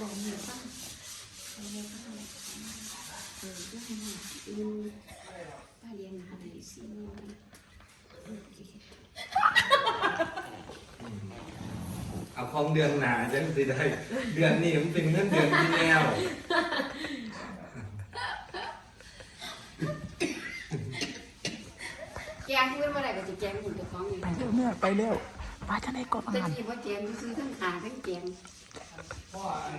ลองเนี่ยป้าลองเนี่ยป้าเออแล้วให้มาอืมป้าเรียนหาไหนสิเงินนะเอาของเดือนหนาจังสิได้ เดือนนี้มันเป็นเงินเดือนที่แล้วแกงเพื่อนเมื่อไหร่ก็จะแกงหุ่นจะคล้องอยู่ไปเร็วแม่ไปเร็วป้าจะได้กบอาแต่หาร ที่ว่าแกงซื้อทั้งขาทั้งแกง เพราะว่าอัน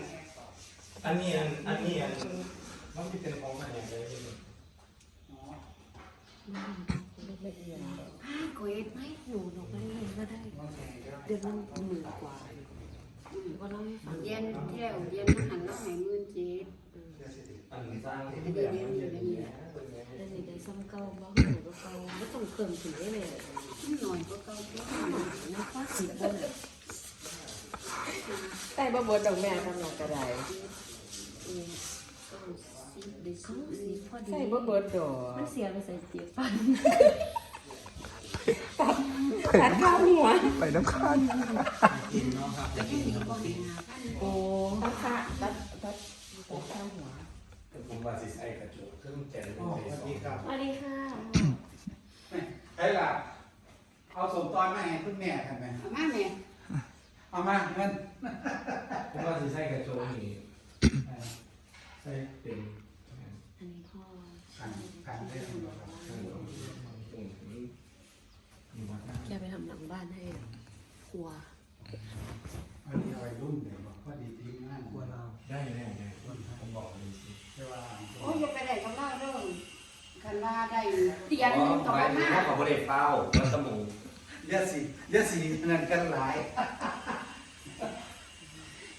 อันนี้อันอันนี้อันมันจะเป็นของอะไรเลยห้าก๋วยไหมหนูหนูไม่เรียนก็ได้ เดือนละหมื่นกว่าอืมก็เล่าให้ฟังเรียนที่แล้วเรียนหารรับไหนหมื่นเจ็ดอันสร้างอันนี้เรียนอยู่อันนี้อันนี้ได้ซ้ำเก่าบ้างหนูก็เก่าไม่ต้องเพิ่มถึงได้เลยหน่อยก็เก่าก็หน่อยนะก็สิบน แต่บ่บดดอกแม่ทำหนักกระไดเออเก้าสิบได้สิบสิบพอดีใส่บ่บดดอกมันเสียไปใส่เจ็บฟันตัดข้าวหัวไปน้ำข้างกินเนาะครับจะให้มีกองหาพันโอ้ตัดข้าตัดตัดตัดข้าวหัวผมว่าสิใส่กระจกเครื่องแกนเป็นเศษสองครับสวัสดีค่ะใช่ล่ะเอาสมตอนมาให้คุณแม่ทำไหมเอามาแม่ เอามาเงินผมว่าสิใส่กระจกนี่ใส่เป็นอันนี้พ่อขันขันได้ทำหรอครับแกไปทำหลังบ้านให้ครัวอันนี้วัยรุ่นเนี่ยบอกว่าดีทีมากควรเราได้แน่ไงผมบอกเลยสิใช่ว่าโอ้ยไปได้กับเราเรื่องคันว่าได้เตียนต่อไปมาถ้า เขาไม่ได้เป้าแล้วสมู เยอะสิเยอะสิเงินกันหลาย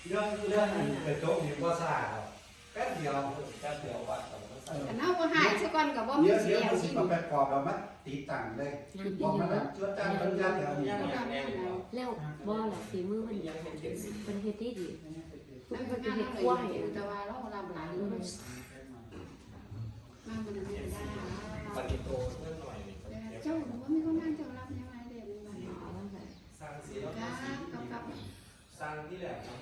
เรื่องเรื่องกระจกนี่ก็ทราบครับแป๊บเดียวแป๊บเดียววัดสองก็ใส่คันเอาบ่หายซะก่อนก็บ่มีเยอะเสีเยยอะงสิอีกมาประกอบเรามาตีต่างเลยบอกมาแบบช่วยจ้างคนจ้างแถวนี้แล้วบ่ล่ะฝีมือมันเป็นเฮ็ดได้ดีมันก็จะเฮ็ดกล้วยแต่ว่าเรารับหลายเลยมามันไม่ได้ปฏิโตเมื่อหน่อยนี่เจ้าว่ามีคนงานเจ้ารับยังไงเด้ในบ้านเอาแล้วแหละสร้างสีแล้วกากับกับสร้างที่แหละเงินลู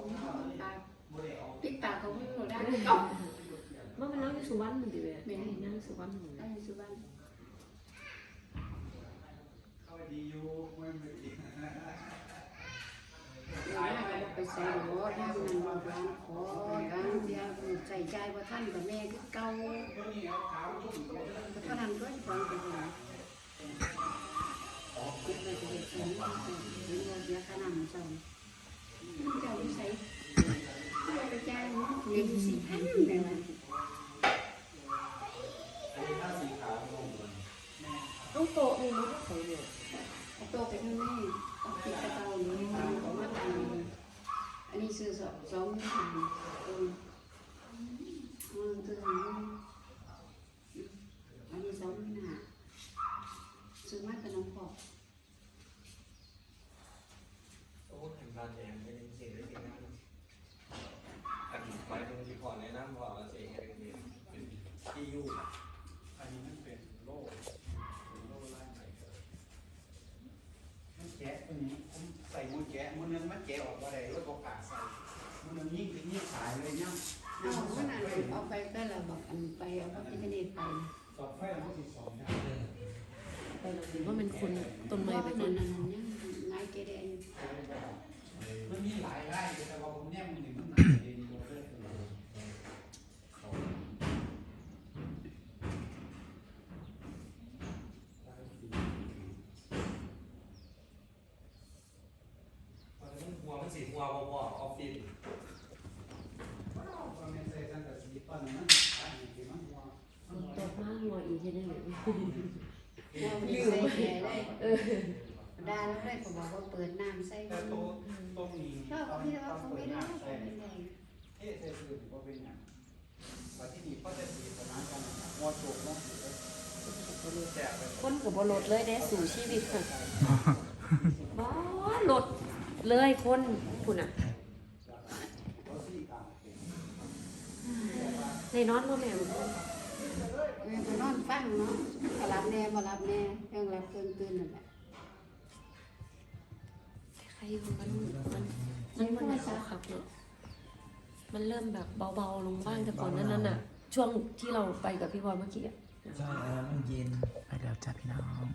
กน้าเอาส่งมาตาปิดตาเขาไม่รู้ได้ก็มันเป็นน้องอยู่สุวรรณมันดิเว้ยไม่ได้นั่งสุวรรณมันได้สุวรรณเข้าดีอยู่ไม่ไม่ดีเดี๋ยวแม่ก็ไปใส่หัวทางนั้นบอกร้านขอการเดียวใส่ใจว่าท่านกับแม่คือเก่าเพราะนั้นก็ฟังไปเลยเดี๋ยวเราจะเห็นฉันเดี๋ยวเราเดี๋ยวขนาดสั่ง เจ้าใส่เราไปจ่างเงินสี่พันเลยนะอันนี้ถ้าสีขาวลงต้องโตนี่มันใส่นี่ยโตไปข้างนี้ต้องคิดกระเตาหรือมันออกมาทางอันนี้ซื้อสองสองทางเอออืมตัวนี้อันนี้สองหน้าซื้อมาแต่น้องพอโอ้เห็นบานแดงเป็นสิ่งที่ดีนะอันนี้หมายถึงที่ก่อนในน้ำว่าเองเป็นเป็น ที่ยู่อันนี้มันเป็นโล่เป็นโล่ไล่ไปมันแกะตัวนี้ผมใส่มือแกะมือนึงมันแกะออกมาได้แล้วก็ขาใส่มือนึงยิ่งถึงยิ่งสายเลยเนี่ยเอาขนาดเอาไปได้ละบอกอันไปเอาพระพิฆเนศไปสองไฟแล้วก็สิสองนะไปเราถือว่ามันคนต้นไม้ไปเพคนนั้นนั้นยังนายเกเรนมันมีหลายไร่แต่ว่าผมเนี่ยมันนี่มันหนาเองอยู่เลย หัวมัน สีหัววอออฟฟิศก็ไม่ใส่สังกะสีต้นนั้นอันนี้ที่มันว่าตกมากหัวอีกทีนึงเราไม่ใส่แก่ได้เออดาแล้วได้ก็บอกว่าเปิดน้ำใส่แต่ตตรงนี้เราต้องพี่ว่าต้องเขาไม่ได้เขาไม่ได้เอ๊ะใส่คือว่าเป็นอย่างว่ที่นี่ก็จะสีประมาณกันมอจุกเนาะก็รู้แจกไปคนกับบ่ลดเลยได้สู่ชีวิตค่ะบ่ลด เลยคนคุณอะก็สี่กลางในนอนบ่แม่บ่เออไปนอนฟังเนาะก็รับแน่บ่รับแน่ยังรับตื่นตื่นนั่นแหละใครมันมันมันมันเอาครับเนาะมันเริ่มแบบเบาๆลงบ้างแต่ก่อนนั้นน่ะ ช่วงที่เราไปกับพี่บอลเมื่อกี้อะใช่อันนั้นมันเย็นไปแล้วจ้าพี่น้อง